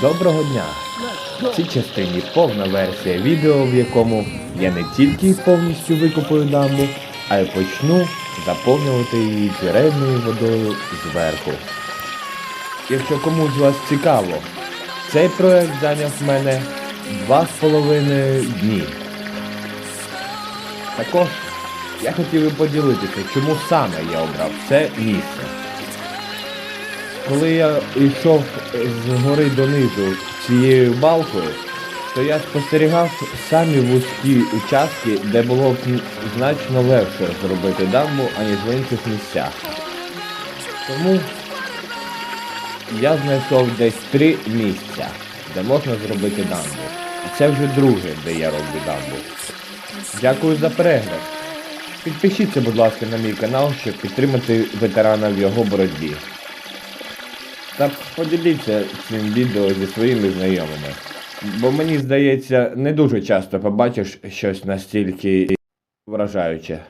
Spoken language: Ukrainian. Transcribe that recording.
Доброго дня! В цій частині повна версія відео, в якому я не тільки повністю викопаю дамбу, а й почну заповнювати її джерельною водою зверху. Якщо комусь з вас цікаво, цей проект зайняв мене два з половиною дні. Також я хотів би поділитися, чому саме я обрав це місце. Коли я йшов з гори донизу цією балкою, то я спостерігав самі вузькі участки, де було б значно легше зробити дамбу, аніж в інших місцях. Тому я знайшов десь три місця, де можна зробити дамбу. І це вже друге, де я роблю дамбу. Дякую за перегляд. Підпишіться, будь ласка, на мій канал, щоб підтримати ветерана в його боротьбі. Та поділіться цим відео зі своїми знайомими. Бо мені здається, не дуже часто побачиш щось настільки вражаюче.